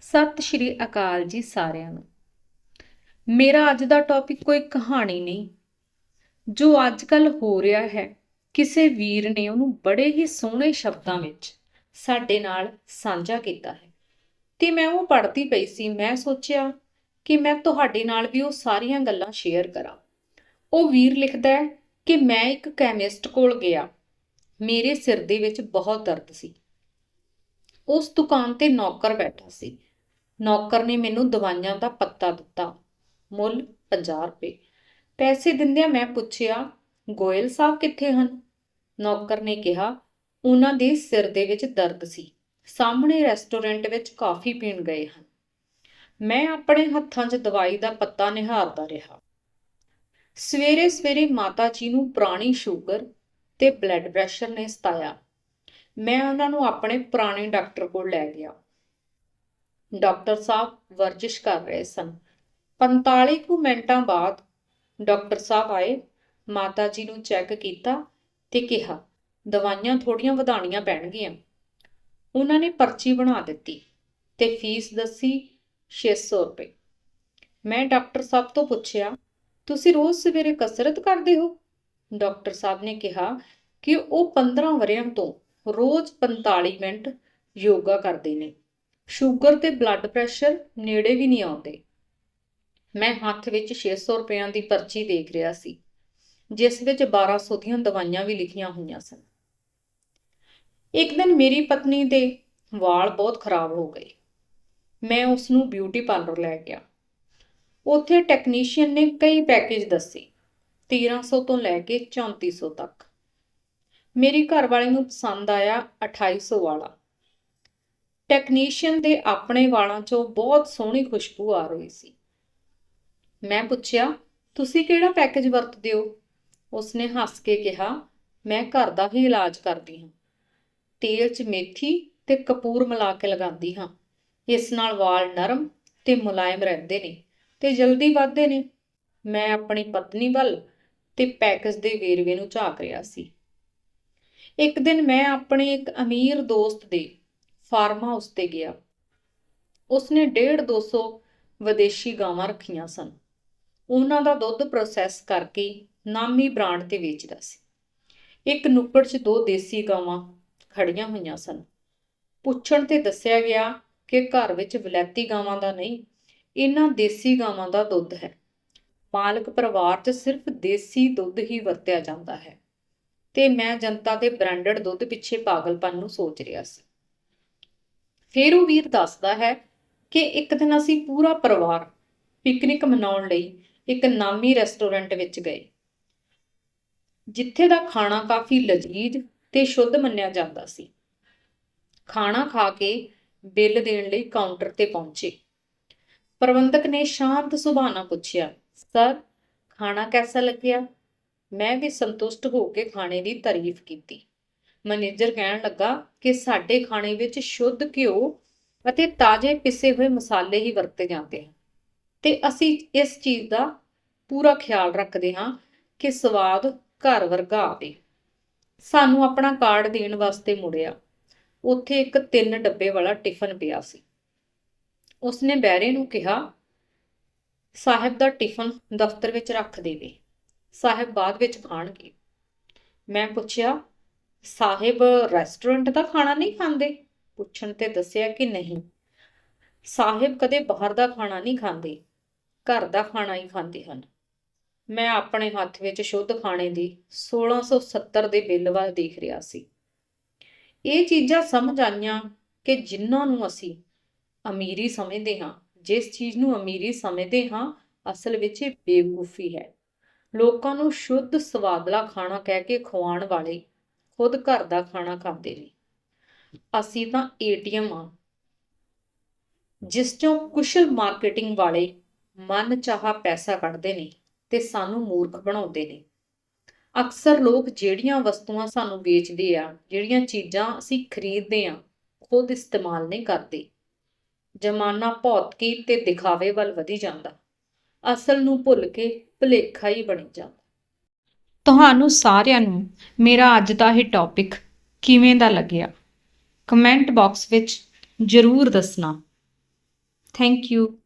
ਸਤਿ ਸ਼੍ਰੀ ਅਕਾਲ ਜੀ ਸਾਰਿਆਂ ਨੂੰ। ਮੇਰਾ ਅੱਜ ਦਾ ਟੌਪਿਕ ਕੋਈ ਕਹਾਣੀ ਨਹੀਂ। ਜੋ ਅੱਜ ਕੱਲ ਹੋ ਰਿਹਾ ਹੈ, ਕਿਸੇ ਵੀਰ ਨੇ ਉਹਨੂੰ ਬੜੇ ਹੀ ਸੋਹਣੇ ਸ਼ਬਦਾਂ ਵਿੱਚ ਸਾਡੇ ਨਾਲ ਸਾਂਝਾ ਕੀਤਾ ਹੈ। ਤੇ ਮੈਂ ਉਹ ਪੜ੍ਹਦੀ ਪਈ ਸੀ, ਮੈਂ ਸੋਚਿਆ ਕਿ ਮੈਂ ਤੁਹਾਡੇ ਨਾਲ ਵੀ ਉਹ ਸਾਰੀਆਂ ਗੱਲਾਂ ਸ਼ੇਅਰ ਕਰਾਂ। ਉਹ ਵੀਰ ਲਿਖਦਾ ਹੈ ਕਿ ਮੈਂ ਇੱਕ ਕੈਮਿਸਟ ਕੋਲ ਗਿਆ। ਮੇਰੇ ਸਿਰ ਦੇ ਵਿੱਚ ਬਹੁਤ ਦਰਦ ਸੀ। ਉਸ ਦੁਕਾਨ ਤੇ ਨੌਕਰ ਬੈਠਾ ਸੀ। ਨੌਕਰ ਨੇ ਮੈਨੂੰ ਦਵਾਈਆਂ ਦਾ ਪੱਤਾ ਦਿੱਤਾ। ਮੁੱਲ 50 ਰੁਪਏ। ਪੈਸੇ ਦਿੰਦਿਆਂ ਮੈਂ ਪੁੱਛਿਆ, ਗੋਇਲ ਸਾਹਿਬ ਕਿੱਥੇ ਹਨ? ਨੌਕਰ ਨੇ ਕਿਹਾ, ਉਹਨਾਂ ਦੇ ਸਿਰ ਦੇ ਵਿੱਚ ਦਰਦ ਸੀ। ਸਾਹਮਣੇ ਰੈਸਟੋਰੈਂਟ ਵਿੱਚ ਕਾਫੀ ਪੀਣ ਗਏ ਹਨ। ਮੈਂ ਆਪਣੇ ਹੱਥਾਂ 'ਚ ਦਵਾਈ ਦਾ ਪੱਤਾ ਨਿਹਾਰਦਾ ਰਿਹਾ। ਸਵੇਰੇ ਸਵੇਰੇ ਮਾਤਾ ਜੀ ਨੂੰ ਪੁਰਾਣੀ ਸ਼ੂਗਰ ਤੇ ਬਲੱਡ ਪ੍ਰੈਸ਼ਰ ਨੇ ਸਤਾਇਆ। ਮੈਂ ਉਹਨਾਂ ਨੂੰ ਆਪਣੇ ਪੁਰਾਣੇ ਡਾਕਟਰ ਕੋਲ ਲੈ ਗਿਆ। ਡਾਕਟਰ ਸਾਹਿਬ ਵਰਜਿਸ਼ ਕਰ ਰਹੇ ਸਨ। 45 ਕੁ ਮਿੰਟਾਂ ਬਾਅਦ ਡਾਕਟਰ ਸਾਹਿਬ ਆਏ, ਮਾਤਾ ਜੀ ਨੂੰ ਚੈੱਕ ਕੀਤਾ ਤੇ ਕਿਹਾ, ਦਵਾਈਆਂ ਥੋੜੀਆਂ ਵਧਾਣੀਆਂ ਪੈਣਗੀਆਂ। ਉਹਨਾਂ ਨੇ ਪਰਚੀ ਬਣਾ ਦਿੱਤੀ ਤੇ ਫੀਸ ਦੱਸੀ 600 ਰੁਪਏ। ਮੈਂ ਡਾਕਟਰ ਸਾਹਿਬ ਤੋਂ ਪੁੱਛਿਆ, ਤੁਸੀਂ ਰੋਜ਼ ਸਵੇਰੇ ਕਸਰਤ ਕਰਦੇ ਹੋ? ਡਾਕਟਰ ਸਾਹਿਬ ਨੇ ਕਿਹਾ ਕਿ ਉਹ 15 ਵਰਿਆਂ ਤੋਂ ਰੋਜ਼ 45 ਮਿੰਟ ਯੋਗਾ ਕਰਦੇ ਨੇ। ਸ਼ੂਗਰ ਤੇ ਬਲੱਡ ਪ੍ਰੈਸ਼ਰ ਨੇੜੇ ਵੀ ਨਹੀਂ ਆਉਂਦੇ। ਮੈਂ ਹੱਥ ਵਿੱਚ 600 ਰੁਪਇਆਂ ਦੀ ਪਰਚੀ ਦੇਖ ਰਿਹਾ ਸੀ, ਜਿਸ ਵਿੱਚ 1200 ਦੀਆਂ ਦਵਾਈਆਂ ਵੀ ਲਿਖੀਆਂ ਹੋਈਆਂ ਸਨ। ਇੱਕ ਦਿਨ ਮੇਰੀ ਪਤਨੀ ਦੇ ਵਾਲ ਬਹੁਤ ਖਰਾਬ ਹੋ ਗਏ। ਮੈਂ ਉਸ ਨੂੰ ਬਿਊਟੀ ਪਾਰਲਰ ਲੈ ਗਿਆ। ਉੱਥੇ ਟੈਕਨੀਸ਼ੀਅਨ ਨੇ ਕਈ ਪੈਕੇਜ ਦੱਸੇ 1300 ਤੋਂ ਲੈ ਕੇ 3400 ਤੱਕ। ਮੇਰੀ ਘਰ ਘਰਵਾਲੀ ਨੂੰ ਪਸੰਦ ਆਇਆ 2800 ਵਾਲਾ। ਟੈਕਨੀਸ਼ੀਅਨ ਦੇ ਆਪਣੇ ਵਾਲਾਂ 'ਚੋਂ ਬਹੁਤ ਸੋਹਣੀ ਖੁਸ਼ਬੂ ਆ ਰਹੀ ਸੀ। ਮੈਂ ਪੁੱਛਿਆ, ਤੁਸੀਂ ਕਿਹੜਾ ਪੈਕੇਜ ਵਰਤਦੇ ਹੋ? ਉਸਨੇ ਹੱਸ ਕੇ ਕਿਹਾ, ਮੈਂ ਘਰ ਦਾ ਹੀ ਇਲਾਜ ਕਰਦੀ ਹਾਂ। ਤੇਲ 'ਚ ਮੇਥੀ ਤੇ ਕਪੂਰ ਮਿਲਾ ਕੇ ਲਗਾਉਂਦੀ ਹਾਂ। ਇਸ ਨਾਲ ਵਾਲ ਨਰਮ ਤੇ ਮੁਲਾਇਮ ਰਹਿੰਦੇ ਨੇ ਤੇ ਜਲਦੀ ਵੱਧਦੇ ਨੇ। ਮੈਂ ਆਪਣੀ ਪਤਨੀ ਵੱਲ ਤੇ ਪੈਕੇਜ ਦੇ ਵੇਰਵੇ ਨੂੰ ਝਾਕ ਰਿਹਾ ਸੀ। ਇੱਕ ਦਿਨ ਮੈਂ ਆਪਣੇ ਇੱਕ ਅਮੀਰ ਦੋਸਤ ਦੇ ਫਾਰਮ ਹਾਊਸ ਤੇ ਗਿਆ। ਉਸਨੇ 1.5 200 ਵਿਦੇਸ਼ੀ ਗਾਵਾਂ ਰੱਖੀਆਂ ਸਨ। ਉਹਨਾਂ ਦਾ ਦੁੱਧ ਪ੍ਰੋਸੈਸ ਕਰਕੇ ਨਾਮੀ ਬ੍ਰਾਂਡ ਤੇ ਵੇਚਦਾ ਸੀ। ਇੱਕ ਨੁੱਕੜ 'ਚ ਦੋ ਦੇਸੀ ਗਾਵਾਂ ਖੜੀਆਂ ਹੋਈਆਂ ਸਨ। ਪੁੱਛਣ ਤੇ ਦੱਸਿਆ ਗਿਆ ਕਿ ਘਰ ਵਿੱਚ ਵਲੈਤੀ ਗਾਵਾਂ ਦਾ ਨਹੀਂ, ਇਹਨਾਂ ਦੇਸੀ ਗਾਵਾਂ ਦਾ ਦੁੱਧ ਹੈ। ਮਾਲਕ ਪਰਿਵਾਰ 'ਚ ਸਿਰਫ ਦੇਸੀ ਦੁੱਧ ਹੀ ਵਰਤਿਆ ਜਾਂਦਾ ਹੈ। ਤੇ ਮੈਂ ਜਨਤਾ ਦੇ ਬ੍ਰਾਂਡਡ ਦੁੱਧ ਪਿੱਛੇ ਪਾਗਲਪਨ ਨੂੰ ਸੋਚ ਰਿਹਾ ਸੀ। ਫਿਰ ਉਹ ਵੀਰ ਦੱਸਦਾ ਹੈ ਕਿ ਇੱਕ ਦਿਨ ਅਸੀਂ ਪੂਰਾ ਪਰਿਵਾਰ ਪਿਕਨਿਕ ਮਨਾਉਣ ਲਈ ਇੱਕ ਨਾਮੀ ਰੈਸਟੋਰੈਂਟ ਵਿੱਚ ਗਏ, ਜਿੱਥੇ ਦਾ ਖਾਣਾ ਕਾਫੀ ਲਜ਼ੀਜ਼ ਤੇ ਸ਼ੁੱਧ ਮੰਨਿਆ ਜਾਂਦਾ ਸੀ। ਖਾਣਾ ਖਾ ਕੇ ਬਿੱਲ ਦੇਣ ਲਈ ਕਾਊਂਟਰ ਤੇ ਪਹੁੰਚੇ। ਪ੍ਰਬੰਧਕ ਨੇ ਸ਼ਾਂਤ ਸੁਭਾਅ ਨਾਲ ਪੁੱਛਿਆ, ਸਰ, ਖਾਣਾ ਕੈਸਾ ਲੱਗਿਆ? ਮੈਂ ਵੀ ਸੰਤੁਸ਼ਟ ਹੋ ਕੇ ਖਾਣੇ ਦੀ ਤਾਰੀਫ ਕੀਤੀ। ਮੈਨੇਜਰ ਕਹਿਣ ਲੱਗਾ ਕਿ ਸਾਡੇ ਖਾਣੇ ਵਿੱਚ ਸ਼ੁੱਧ ਘਿਓ ਅਤੇ ਤਾਜ਼ੇ ਪਿਸੇ ਹੋਏ ਮਸਾਲੇ ਹੀ ਵਰਤੇ ਜਾਂਦੇ ਹਨ। ਤੇ ਅਸੀਂ ਇਸ ਚੀਜ਼ ਦਾ ਪੂਰਾ ਖਿਆਲ ਰੱਖਦੇ ਹਾਂ ਕਿ ਸਵਾਦ ਘਰ ਵਰਗਾ ਆਵੇ। ਸਾਨੂੰ ਆਪਣਾ ਕਾਰਡ ਦੇਣ ਵਾਸਤੇ ਮੁੜਿਆ। ਉੱਥੇ ਇੱਕ ਤਿੰਨ ਡੱਬੇ ਵਾਲਾ ਟਿਫਨ ਪਿਆ ਸੀ। ਉਸਨੇ ਬੈਰੇ ਨੂੰ ਕਿਹਾ, ਸਾਹਿਬ ਦਾ ਟਿਫਨ ਦਫ਼ਤਰ ਵਿੱਚ ਰੱਖ ਦੇਵੇ। ਸਾਹਿਬ ਬਾਅਦ ਵਿੱਚ ਖਾਣਗੇ ਮੈਂ ਪੁੱਛਿਆ ਸਾਹਿਬ ਰੈਸਟੋਰੈਂਟ ਦਾ ਖਾਣਾ ਨਹੀਂ ਖਾਂਦੇ? ਪੁੱਛਣ ਤੇ ਦੱਸਿਆ ਕਿ ਨਹੀਂ। ਸਾਹਿਬ ਕਦੇ ਬਾਹਰ ਦਾ ਖਾਣਾ ਨਹੀਂ ਖਾਂਦੇ, ਘਰ ਦਾ ਖਾਣਾ ਹੀ ਖਾਂਦੇ ਹਨ। ਮੈਂ ਆਪਣੇ ਹੱਥ ਵਿੱਚ ਸ਼ੁੱਧ ਖਾਣੇ ਦੀ 1670 ਦੇ ਬਿੱਲ ਵੱਲ ਦੇਖ ਰਿਹਾ ਸੀ। ਇਹ ਚੀਜ਼ਾਂ ਸਮਝ ਆਈਆਂ ਕਿ ਜਿਨ੍ਹਾਂ ਨੂੰ ਅਸੀਂ ਅਮੀਰੀ ਸਮਝਦੇ ਹਾਂ, ਜਿਸ ਚੀਜ਼ ਨੂੰ ਅਮੀਰੀ ਸਮਝਦੇ ਹਾਂ, ਅਸਲ ਵਿੱਚ ਇਹ ਬੇਵਕੂਫੀ ਹੈ। ਲੋਕਾਂ ਨੂੰ ਸ਼ੁੱਧ ਸਵਾਦਲਾ ਖਾਣਾ ਕਹਿ ਕੇ ਖਵਾਉਣ ਵਾਲੇ ਖੁਦ ਘਰ ਦਾ ਖਾਣਾ ਖਾਂਦੇ ਨੇ। ਅਸੀਂ ਤਾਂ ਏਟੀਐਮ ਆ। ਜਿਸ ਚੋਂ ਕੁਸ਼ਲ ਮਾਰਕੀਟਿੰਗ ਵਾਲੇ ਮਨ ਚਾਹਾ ਪੈਸਾ ਕੱਢਦੇ ਨੇ ਤੇ ਸਾਨੂੰ ਮੂਰਖ ਬਣਾਉਂਦੇ ਨੇ। ਅਕਸਰ ਲੋਕ ਜਿਹੜੀਆਂ ਵਸਤੂਆਂ ਸਾਨੂੰ ਵੇਚਦੇ ਆ, ਜਿਹੜੀਆਂ ਚੀਜ਼ਾਂ ਅਸੀਂ ਖਰੀਦਦੇ ਆ, ਖੁਦ ਇਸਤੇਮਾਲ ਨਹੀਂ ਕਰਦੇ। ਜ਼ਮਾਨਾ ਭੌਤਿਕੀ ਤੇ ਦਿਖਾਵੇ ਵੱਲ ਵਧੀ ਜਾਂਦਾ। ਅਸਲ ਨੂੰ ਭੁੱਲ ਕੇ ਭੁਲੇਖਾ ਹੀ ਬਣੀ ਜਾਂਦਾ। ਤੁਹਾਨੂੰ ਸਾਰਿਆਂ ਨੂੰ ਮੇਰਾ ਅੱਜ ਦਾ ਇਹ ਟੌਪਿਕ ਕਿਵੇਂ ਦਾ ਲੱਗਿਆ? ਕਮੈਂਟ ਬਾਕਸ ਵਿੱਚ ਜ਼ਰੂਰ ਦੱਸਣਾ। Thank you